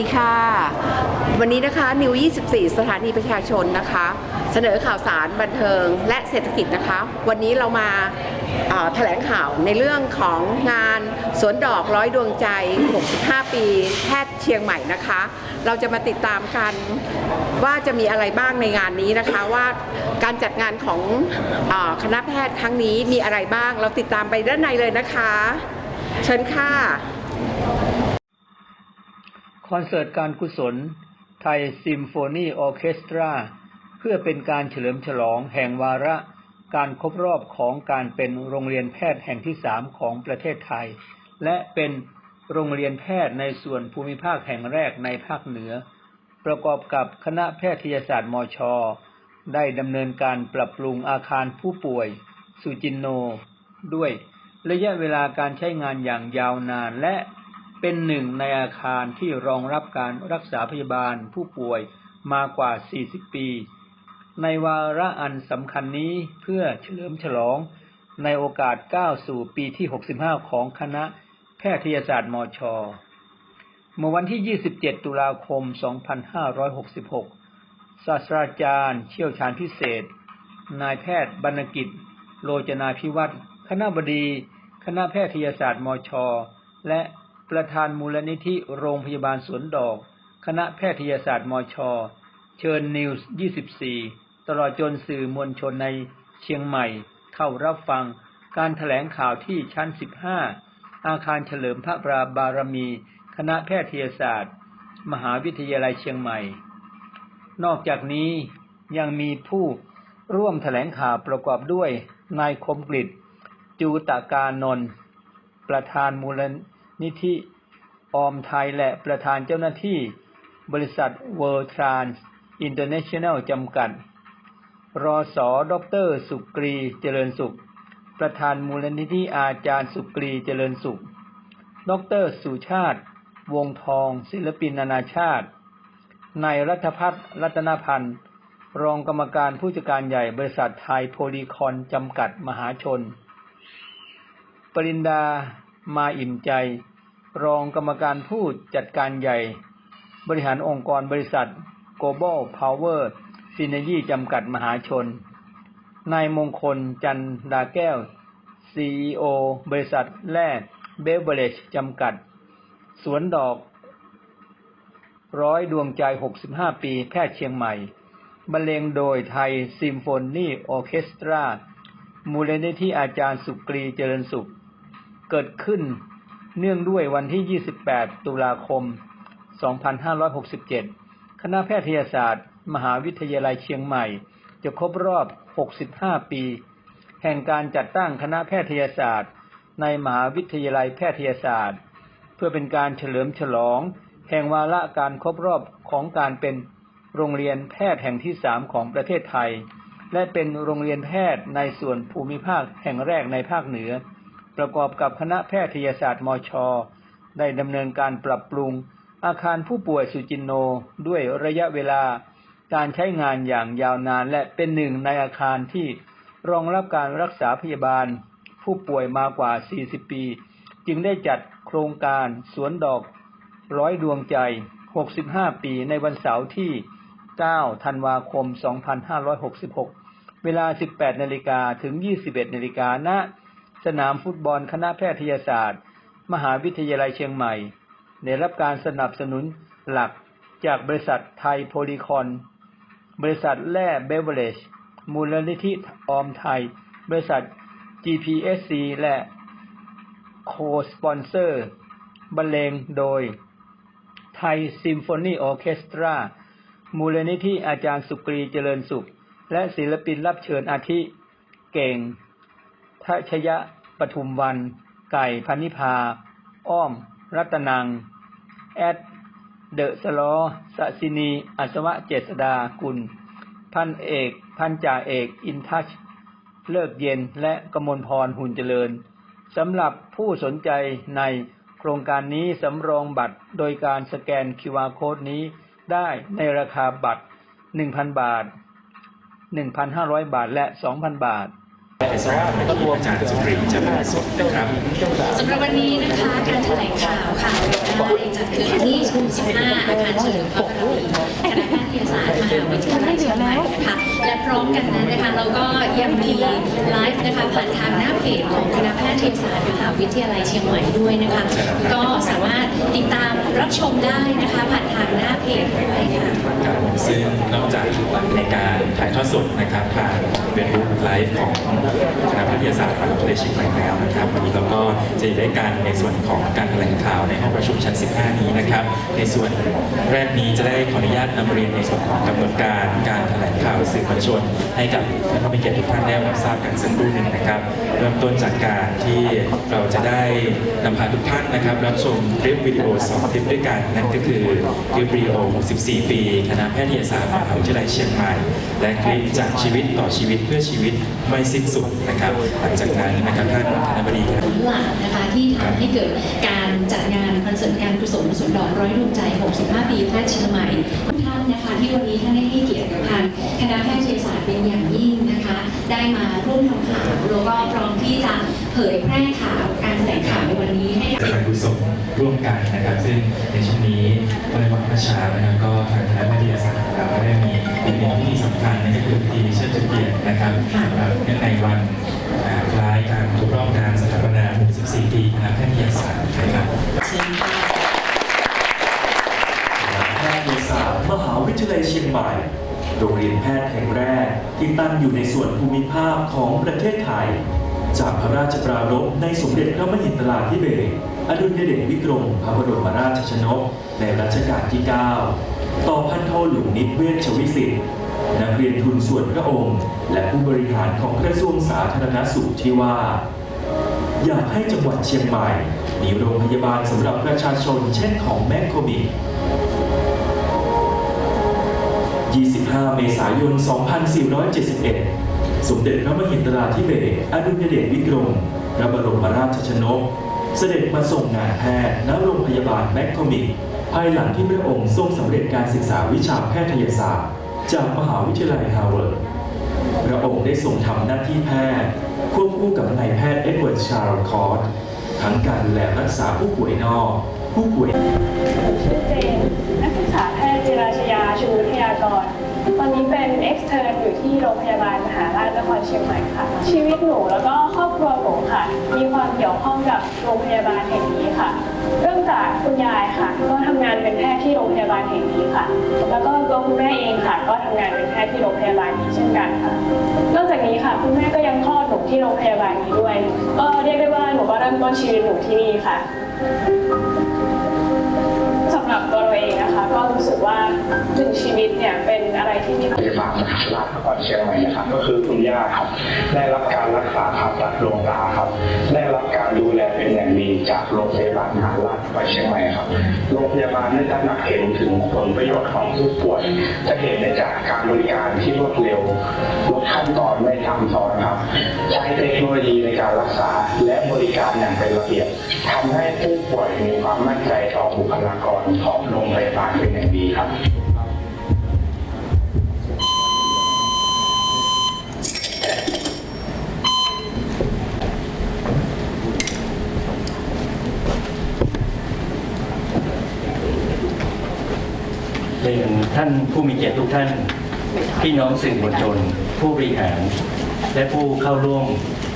วัสดีค่ะ วันนี้นะคะนิว 24 สถานีประชาชนนะคะ เสนอข่าวสารบันเทิงและเศรษฐกิจนะคะ วันนี้เรามาแถลงข่าวในเรื่องของงานสวนดอกร้อยดวงใจ 65 ปีแพทย์เชียงใหม่นะคะ เราจะมาติดตามกันว่าจะมีอะไรบ้างในงานนี้นะคะว่าการจัดงานของอคณะแพทย์ครั้งนี้มีอะไรบ้าง เราติดตามไปด้านในเลยนะคะ เชิญค่ะ คอนเสิร์ตการกุศล ไทยซิมโฟนีออเคสตรา เพื่อเป็นการเฉลิมฉลองแห่งวาระการครบรอบของการเป็นโรงเรียนแพทย์แห่งที่สามของประเทศไทย และเป็นโรงเรียนแพทย์ในส่วนภูมิภาคแห่งแรกในภาคเหนือ ประกอบกับคณะแพทยศาสตร์มชได้ดำเนินการปรับปรุงอาคารผู้ป่วย สุจินโน ด้วย ระยะเวลาการใช้งานอย่างยาวนานและ เป็นหนึ่งในอาคารที่รองรับการรักษาพยาบาลผู้ป่วยมากว่า 40 ปี ในวาระอันสำคัญนี้เพื่อเฉลิมฉลองในโอกาสก้าวสู่ปีที่ 65 ของคณะแพทยศาสตร์มช เมื่อวันที่ 27 ตุลาคม 2566 ศาสตราจารย์เชี่ยวชาญพิเศษ นายแพทย์บรรณกิจ โลจนาพิวัตรคณะบดี คณะแพทยศาสตร์มช และ ประธานมูลนิธิโรงพยาบาลสวนดอก คณะแพทยศาสตร์มช เชิญนิวส์ 24 ตลอดจนสื่อมวลชนในเชียงใหม่ เข้ารับฟังการแถลงข่าวที่ชั้น 15 อาคารเฉลิมพระบารมี คณะแพทยศาสตร์ มหาวิทยาลัยเชียงใหม่ นอกจากนี้ยังมีผู้ร่วมแถลงข่าวประกอบด้วยนายคมกริตจูตาการนนท์ประธานมูล นิธิออมไทยและประธานเจ้าหน้าที่ บริษัท World Trans International จำกัด รอสอดรสุกรีเจริญสุข ประธานมูลนิธิอาจารย์สุกรีเจริญสุข ดรสุชาติ วงทอง ศิลปินนานาชาติ นายรัฐพัฒน์รัตนพันธ์ รองกรรมการผู้จัดการใหญ่บริษัทไทยโพลีคอนจำกัดมหาชน ปรินดา มาอิ่มใจ รองกรรมการผู้จัดการใหญ่ บริหารองค์กรบริษัท Global Power Synergy จำกัดมหาชน นายมงคลจันดาแก้ว CEO บริษัทแร่เบเวอเรจจำกัด สวนดอก ร้อยดวงใจ 65 ปีแพทย์เชียงใหม่ บรรเลงโดยไทยซิมโฟนีออเคสตรา มูลนิธิอาจารย์สุกรีเจริญสุข เกิดขึ้น เนื่องด้วยวันที่ 28 ตุลาคม 2567 คณะแพทยศาสตร์ มหาวิทยาลัยเชียงใหม่ จะครบรอบ 65 ปี แห่งการจัดตั้งคณะแพทยศาสตร์ ในมหาวิทยาลัยแพทยศาสตร์ เพื่อเป็นการเฉลิมฉลอง แห่งวาระการครบรอบของการเป็นโรงเรียนแพทย์แห่งที่สามของประเทศไทย และเป็นโรงเรียนแพทย์ในส่วนภูมิภาคแห่งแรกในภาคเหนือ ประกอบกับคณะแพทยศาสตร์มช ได้ดำเนินการปรับปรุง อาคารผู้ป่วยสุจินโนด้วยระยะเวลาการใช้งานอย่างยาวนานและเป็นหนึ่งในอาคารที่รองรับการรักษาพยาบาล ผู้ป่วยมากว่า 40 ปี จึงได้จัดโครงการสวนดอกร้อยดวงใจ 65 ปีในวันเสาร์ที่ 9 ธันวาคม 2566 เวลา 18 นาฬิกาถึง 21 นาฬิกาณ สนามฟุตบอลคณะแพทยศาสตร์ มหาวิทยาลัยเชียงใหม่ ได้รับการสนับสนุนหลักจากบริษัทไทยโพลีคอน บริษัทแร่เบเวอร์เรจมูลนิธิออมไทย บริษัท GPSC และโคสปอนเซอร์บรรเลงโดย ไทยซิมโฟนีออเคสตรา มูลนิธิอาจารย์สุกรีเจริญสุข และศิลปินรับเชิญอาทิ เก่ง ชยะปทุมวัน ไก่พันิพา อ้อม รัตนัง แอด เดอะสลอสสินี อัศวะเจษดากุล พันเอก พันจ่าเอก อินทัช เลิกเย็นและกมลพรหุ่นเจริญสำหรับผู้สนใจในโครงการนี้สำรองบัตรโดยการสแกน QR Code นี้ได้ในราคาบัตร 1,000 บาท 1,500 บาทและ 2,000 บาท สถานที่อาจารย์สุริย์จริญสดนะครับสำหรับวันนี้นะคะการแถลงข่าวค่ะได้จัดขึ้นที่15อาคารเฉลิมพระบรมีคณะแพทยศาสตร์มหาวิทยาลัยเชียงใหม่นะคะและพร้อมกันนั้นนะคะเราก็ยังมีไลฟ์นะคะผ่านทางหน้าเพจของคณะแพทยศาสตร์มหาวิทยาลัยเชียงใหม่ด้วยนะคะก็สามารถ รับชมได้นะคะผ่านทางหน้าเพจได้วยค่ะครับซึ่งนอกจากในการถ่ายทอดสดนะครับทางเฟซบุ๊กไลฟ์ของคณะแพทยศาสตร์มหาวิทยาลัยเชียงใหม่แล้วนะครับวันนี้เราก็จะได้การในส่วนของการแถลงข่าวในห้องประชุมชั้น 15 นี้นะครับ ในส่วน แรกนี้จะได้ขออนุญาตนำเรียนในส่วนของกำหนดการการแถลงข่าวสื่อมวลชน ให้กับท่านผู้มีเกียรติทุกท่านได้รับทราบกันสักครู่หนึ่งนะครับ เริ่มต้นจากการที่เราจะได้นำพาทุกท่านนะครับ รับชมคลิปวิดีโอสองคลิปด้วยกันนั่นก็คือคลิปวิดีโอ 64 ปีคณะแพทยศาสตร์มหาวิทยาลัยเชียงใหม่ และคลิปจากชีวิตต่อชีวิตเพื่อชีวิตไม่สิ้นสุดนะครับหลังจากนั้นนะครับท่านคณะบดีครับหลักนะคะที่ทำให้เกิดการจัดงานคอนเสิร์ตการกุศลสวนดอกร้อยดวงใจ 65 ปีแพทย์เชียงใหม่ทุกท่านนะคะที่วันนี้ท่านได้ให้เกียรติกับทางคณะแพทยศาสตร์เป็นอย่างยิ่งนะคะ ได้มาร่วมทำข่าวแล้วก็พร้อมที่จะเผยแพร่ข่าวการแถลงข่าวในวันนี้ให้กับจะเป็นกุศลร่วมกันนะครับ ซึ่งในช่วงนี้เมือวันพระชานะครับก็ทางคณะวิทยศาสตร์เราก็ได้มีอีกหนึ่งพิธีสำคัญนั่นก็คือพิธีเชิดชูเกียรตินะครับสำหรับเนื่องในวันคล้ายการครบรอบการสถาปนา 64 ปีคณะแพทยศาสตร์นะครับ เชิญค่ะ แพทยศาสตร์มหา วิทยาลัยเชียงใหม่ โรงเรียนแพทย์แห่งแรกที่ตั้งอยู่ในส่วนภูมิภาคของประเทศไทย จากพระราชปรารภในสมเด็จพระมหิดลาธิเบศอดุลยเดชวิกรมพระบรมราชชนก ในรัชกาลที่ 9 ต่อพันโทหลวงนิตเวชชวิสิทธิ์นักเรียนทุนส่วนพระองค์ และผู้บริหารของกระทรวงสาธารณสุขที่ว่า อยากให้จังหวัดเชียงใหม่ มีโรงพยาบาลสำหรับประชาชนเช่นของแม่โคมิ 25 เมษายน 2471 สมเด็จพระมหิดลาธิเบศอดุลยเดชวิกรมพระบรมราชชนก เสด็จมาส่งงานแพทย์ณโรงพยาบาลแมคโคมิก ภายหลังที่พระองค์ทรงสำเร็จการศึกษาวิชาแพทยศาสตร์ จากมหาวิทยาลัยฮาร์วาร์ด พระองค์ได้ทรงทำหน้าที่แพทย์ควบคู่กับนายแพทย์เอ็ดเวิร์ดชาร์ลคอร์ดทั้งการดูแลรักษาผู้ป่วยนอก ผู้ป่วย กร ตอนนี้เป็นเอ็กเทอร์อยู่ที่โรงพยาบาลมหาราชนครเชียงใหม่ค่ะ ชีวิตหนูแล้วก็ครอบครัวหนูค่ะ มีความเกี่ยวข้องกับโรงพยาบาลแห่งนี้ค่ะ เริ่มจากคุณยายค่ะ ก็ทำงานเป็นแพทย์ที่โรงพยาบาลแห่งนี้ค่ะ แล้วก็ตัวคุณแม่เองค่ะ ก็ทำงานเป็นแพทย์ที่โรงพยาบาลนี้เช่นกันค่ะ นอกจากนี้ค่ะ คุณแม่ก็ยังคลอดหนูที่โรงพยาบาลนี้ด้วย ก็เรียกได้ว่าหนูก็เริ่มต้นชีวิตหนูที่นี่ค่ะ หรับตัวเราเองนะคะ ก็รู้สึกว่าถึงชีวิตเนี่ยเป็นอะไรที่มี พยาบาลมหาราชนครเชียงใหม่นะครับก็คือคุณย่าครับได้รับการรักษาผ่าตัดดวงตาครับ ได้รับการดูแลเป็นอย่างดีจากโรงพยาบาลมหาราชนครเชียงใหม่ครับโรงพยาบาลได้ตระหนักเห็นถึงผลประโยชน์ของผู้ป่วย จะเห็นได้จากการบริการที่รวดเร็วลดขั้นตอนไม่ซ้ำซ้อนครับ ใช้เทคโนโลยีในการรักษาและบริการอย่างเป็นระเบียบทำให้ผู้ป่วยมีความมั่นใจต่อบุคลากรของโรงพยาบาเป็นอย่างดีครับเรียนท่านผู้มีเกียรติทุกท่าน พี่น้องสื่อมวลชน ผู้บริหาร และผู้เข้าร่วม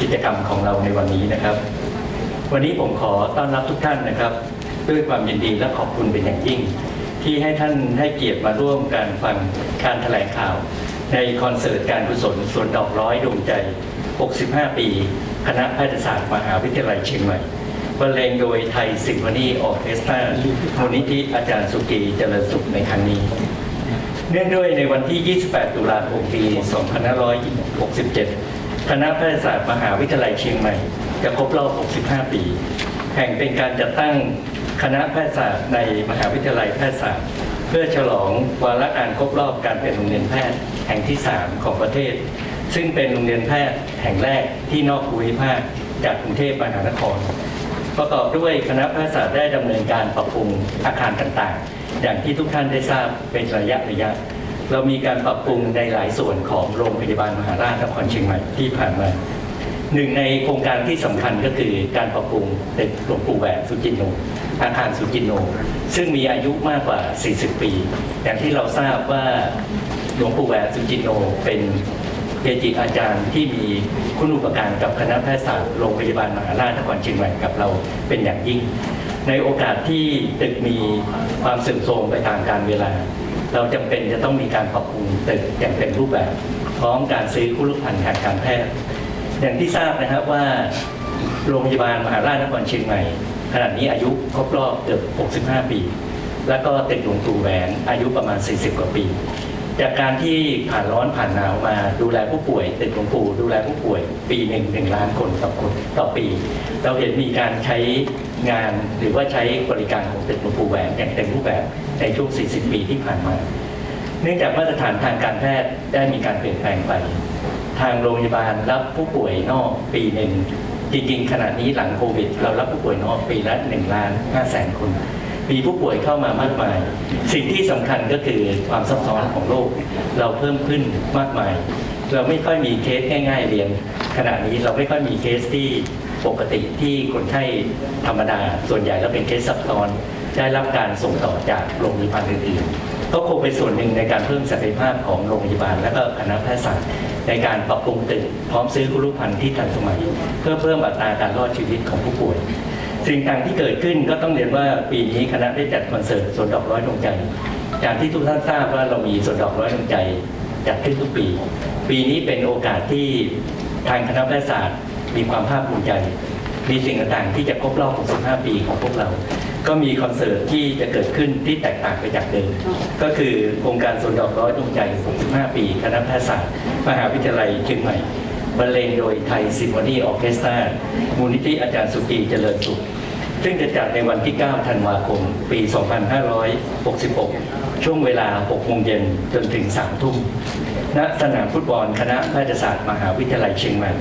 กิจกรรมของเราในวันนี้นะครับ วันนี้ผมขอต้อนรับทุกท่านนะครับ ด้วยความยินดีและขอบคุณเป็นอย่างยิ่ง ที่ให้ท่านให้เกียรติมาร่วมการฟังการแถลงข่าว ในคอนเสิร์ตการกุศลสวนดอกร้อยดวงใจ 65 ปี คณะแพทยศาสตร์มหาวิทยาลัยเชียงใหม่บรรเลงโดยไทยซิมโฟนีออเคสตรามูลนิธิอาจารย์สุกีเจริญสุขในครั้งนี้ เนื่องด้วยในวันที่ 28 ตุลาคมปี 2567 คณะแพทยศาสตร์มหาวิทยาลัยเชียงใหม่ จะครบรอบ 65 ปี แห่งเป็นการจัดตั้ง คณะแพทยศาสตร์ในมหาวิทยาลัยแพทยศาสตร์ เพื่อฉลองวาระการครบรอบการเป็นโรงเรียนแพทย์แห่งที่ 3 ของประเทศ ซึ่งเป็นโรงเรียนแพทย์แห่งแรกที่นอกภูมิภาคจากกรุงเทพมหานคร ประกอบด้วยคณะแพทยศาสตร์ได้ดำเนินการปรับปรุงอาคารต่างๆ อย่างที่ทุกท่านได้ทราบเป็นระยะระยะ เรามีการปรับปรุงในหลายส่วนของโรงพยาบาลมหาราชนครเชียงใหม่ที่ผ่านมาหนึ่งในโครงการที่สำคัญก็คือการปรับปรุงตึกหลวงปู่แหวนสุจินโน อาคารสุจินโน ซึ่งมีอายุมากกว่า 40 ปี อย่างที่เราทราบว่าหลวงปู่แหวนสุจินโนเป็นเกจิอาจารย์ที่มีคุณูปการกับคณะแพทยศาสตร์โรงพยาบาลมหาราชนครเชียงใหม่กับเราเป็นอย่างยิ่ง ในโอกาสที่ตึกมีความเสื่อมโทรมไปตามกาลเวลา เราจำเป็นจะต้องมีการปรับปรุงตึกอย่างเป็นรูปแบบพร้อมการซื้อคุรุภัณฑ์ทางการแพทย์ อย่างที่ทราบนะครับว่าโรงพยาบาลมหาราชนครเชียงใหม่ ขณะนี้อายุครบรอบเกือบ65 ปี แล้วก็ตึกหลวงปู่แหวนอายุประมาณ 40 กว่าปี จากการที่ผ่านร้อนผ่านหนาวมาดูแลผู้ป่วยตึกหลวงปู่ดูแลผู้ป่วย ปีหนึ่งหนึ่งล้านคนต่อคนต่อปี เราเห็นมีการใช้งานหรือว่าใช้บริการของตึกหลวงปู่แหวนอย่างเต็มรูปแบบในช่วง 40 ปีที่ผ่านมา เนื่องจากมาตรฐานทางการแพทย์ได้มีการเปลี่ยนแปลงไป ทางโรงพยาบาลรับผู้ป่วยนอกปีหนึ่ง จริงๆ ขณะนี้หลังโควิด เรารับผู้ป่วยนอกปีละ1ล้าน5แสนคน มีผู้ป่วยเข้ามามากมาย สิ่งที่สำคัญก็คือความซับซ้อนของโรคเราเพิ่มขึ้นมากมาย เราไม่ค่อยมีเคสง่ายๆเรียน ขณะนี้เราไม่ค่อยมีเคสที่ปกติที่คนไข้ธรรมดา ส่วนใหญ่แล้วเป็นเคสซับซ้อนได้รับการส่งต่อจากโรงพยาบาลอื่นๆ ก็คงเป็นส่วนหนึ่งในการเพิ่มศักยภาพของโรงพยาบาล และก็คณะแพทยศาสตร์ในการปรับปรุงตึกพร้อมซื้อคุรุภัณฑ์ที่ทันสมัย เพื่อเพิ่มอัตราการรอดชีวิตของผู้ป่วยสิ่งต่างที่เกิดขึ้นก็ต้องเรียนว่าปีนี้คณะได้จัดคอนเสิร์ตสวนดอกร้อยดวงใจอย่างที่ทุกท่านทราบว่าเรามีสวนดอกร้อยดวงใจจัดขึ้นทุกปี ปีนี้เป็นโอกาสที่ทางคณะแพทยศาสตร์ มีความภาคภูมิใจ มีสิ่งต่างๆที่จะครบรอบ 65 ปีของพวกเรา ก็มีคอนเสิร์ตที่จะเกิดขึ้นที่แตกต่างไปจากเดิม ก็คือโครงการสวนดอกร้อยดวงใจ 65 ปีคณะแพทยศาสตร์ มหาวิทยาลัยเชียงใหม่บรรเลงโดยไทยซิมโฟนีออร์เคสตรามูลนิธิอาจารย์สุกีเจริญสุข ซึ่งจะจัดในวันที่ 9 ธันวาคม ปี 2566 ช่วงเวลา 6 โมงเย็นจนถึง 3 ทุ่มณสนามฟุตบอลคณะแพทยศาสตร์ มหาวิทยาลัยเชียงใหม่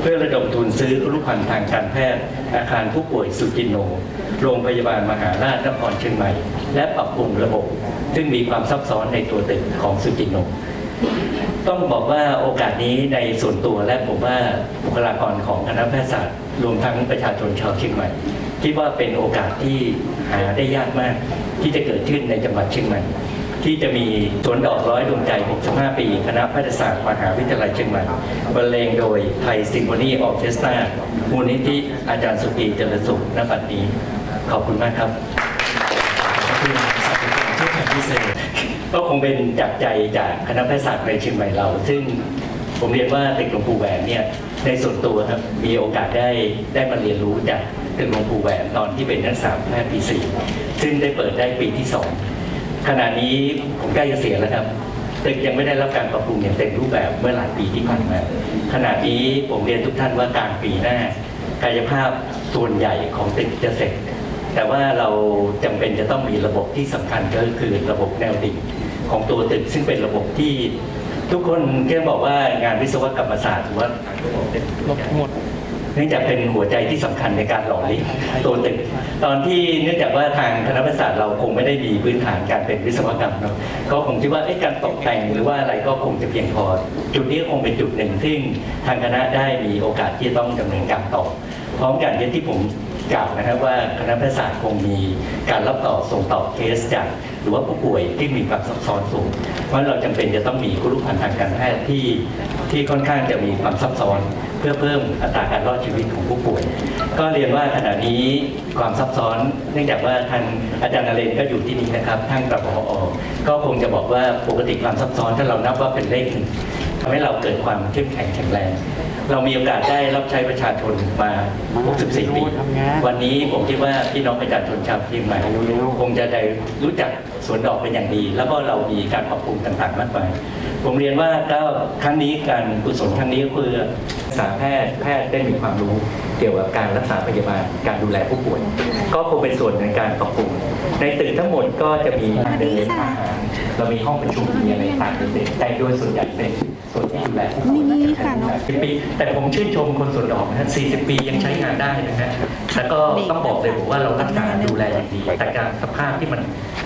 เพื่อระดมทุนซื้อรุภัณฑ์ทางการแพทย์ อาคารผู้ป่วยสุจินโน โรงพยาบาลมหาราชนครเชียงใหม่ และปรับปรุงระบบ ซึ่งมีความซับซ้อนในตัวตึกของสุจินโน ต้องบอกว่าโอกาสนี้ในส่วนตัวและผมว่าบุคลากรของคณะแพทยศาสตร์ รวมทั้งประชาชนชาวเชียงใหม่คิดว่าเป็นโอกาสที่หาได้ยากมากที่จะเกิดขึ้นในจังหวัดเชียงใหม่ ที่จะมีสวนดอกร้อยดวงใจ 65 ปี คณะแพทยศาสตร์มหาวิทยาลัยเชียงใหม่บรรเลงโดยไทยซิมโฟนีออเคสตรามูลนิธิอาจารย์สุกีเจริญสุขณบัดนี้ ขอบคุณมากครับคือสัตว์เป็นเชื่อแทนพิเศษก็คงเป็นจากใจจากคณะแพทยศาสตร์ในเชียงใหม่เรา ซึ่งผมเรียนว่าตึกหลวงปู่แหวนเนี่ยในส่วนตัวครับมีโอกาสได้ได้มาเรียนรู้จากตึกหลวงปู่แหวนตอนที่เป็นนักศึกษาแพทย์ปีสี่ซึ่งได้เปิดได้ปีที่สอง ขณะนี้ผมใกล้จะเสียแล้วครับตึกยังไม่ได้รับการปรับปรุงอย่างเต็มรูปแบบเมื่อหลายปีที่ผ่านมาขณะนี้ผมเรียนทุกท่านว่ากลางปีหน้ากายภาพส่วนใหญ่ของตึกจะเสร็จ แต่ว่าเราจำเป็นจะต้องมีระบบที่สำคัญก็คือระบบแนวดิ่งของตัวตึกซึ่งเป็นระบบที่ทุกคนแค่บอกว่างานวิศวกรรมศาสตร์ถือว่าหมด เนื่องจากเป็นหัวใจที่สำคัญในการหล่อเลี้ยงตัวตึก ตอนที่เนื่องจากว่าทางคณะวิศาสตร์เราคงไม่ได้มีพื้นฐานการเป็นวิศวกรรมเนาะก็คงคิดว่าการตกแต่งหรือว่าอะไรก็คงจะเพียงพอ จุดนี้คงเป็นจุดหนึ่งซึ่งทางคณะได้มีโอกาสที่ต้องดำเนินการต่อ พร้อมกันที่ผมกล่าวนะครับว่าคณะแพทยศาสตร์คงมีการรับต่อส่งต่อเคสจาก หรือว่าผู้ป่วยที่มีความซับซ้อนสูง เพราะเราจำเป็นจะต้องมีคุรุพันธ์ทางการแพทย์ที่ที่ค่อนข้างจะมีความซับซ้อน เพื่อเพิ่มอัตราการรอดชีวิตของผู้ป่วย ก็เรียนว่าขณะนี้ความซับซ้อน เนื่องจากว่าทางอาจารย์นเรนก็อยู่ที่นี่นะครับท่านประพอก็คงจะบอกว่าปกติความซับซ้อนถ้าเรานับว่าเป็นเลขหนึ่งทำให้เราเกิดความเข้มแข็งแข็งแรง เรามีโอกาสได้รับใช้ประชาชนมา 64 ปี วันนี้ผมคิดว่าพี่น้องประชาชนชาวเชียงใหม่คงจะได้รู้จักสวนดอกเป็นอย่างดี แล้วก็เรามีการปรับปรุงต่างๆมากมาย ผมเรียนว่าก็ครั้งนี้การกุศลครั้งนี้ก็คือ สาแพทย์แพทย์ได้มีความรู้เกี่ยวกับการรักษาพยาบาลการดูแลผู้ป่วย ก็คงเป็นส่วนในการปรับปรุงในตึกทั้งหมดก็จะมีทางเดินอาหารเรามีห้องประชุมมีอะไรต่างๆแต่โดยส่วนใหญ่เป็นส่วนที่ดูแลผู้ป่วยมีค่ะเนอะ40ปีแต่ผมชื่นชมคนสวนดอกนะฮะ40 ปียังใช้งานได้นะฮะแล้วก็ต้องบอกเลยผมว่าเรารักษาดูแลอย่างดีแต่การสภาพที่มัน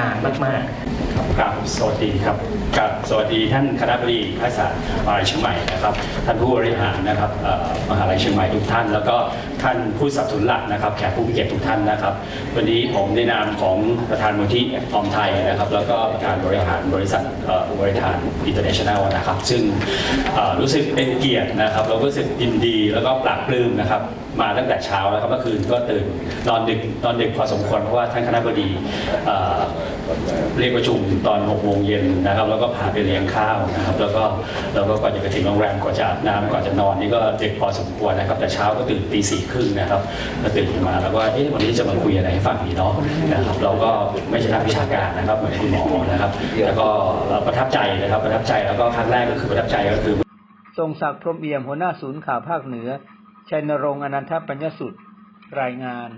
นานมากๆ ครับสวัสดีครับกับสวัสดีท่านคณะบดีภาษาสตร์มหาลัยเชียงใหม่นะครับ ท่านผู้บริหารนะครับมหาลัยเชียงใหม่ทุกท่าน แล้วก็ ท่านผู้สนับสนุนหลักนะครับแขกผู้มีเกียรติทุกท่านนะครับ วันนี้ผมในนามของประธานมูลที่ออมไทยนะครับ แล้วก็ประธานบริหารบริษัทอ่อบริหารอินเตอร์เนชั่นแนลนะครับ ซึ่งรู้สึกเป็นเกียรตินะครับแล้วก็รู้สึกยินดีแล้วก็ปลาบปลื้มนะครับมาตั้งแต่เช้าแล้วครับเมื่อคืนก็ตื่นนอนดึกนอนดึกพอสมควรเพราะว่าท่านคณะบดีเอ่อเรียกประชุมตอน6โมงเย็นนะครับ แล้วก็พาไปเลี้ยงข้าวนะครับ แล้วก็แล้วก็ก่อนจะไปถึงโรงแรมก่อนจะอาบน้ำก่อนจะนอนนี่ก็ดึกพอสมควรนะครับ แต่เช้าก็ตื่นตีสี่ครึ่งนะครับมาตื่นขึ้นมาแล้วก็เอ๊ะวันนี้จะมาคุยอะไรให้ฟังดีเนาะนะครับเราก็ไม่ใช่นักวิชาการนะครับเหมือนคุณหมอนะครับแล้วก็ประทับใจนะครับประทับใจแล้วก็ครั้งแรกก็คือประทับใจก็คือทรงศักดิ์พรมเอี่ยมหัวหน้าศูนย์ข่าวภาคเหนือชัยนรงค์อนันทปัญญสุดรายงาน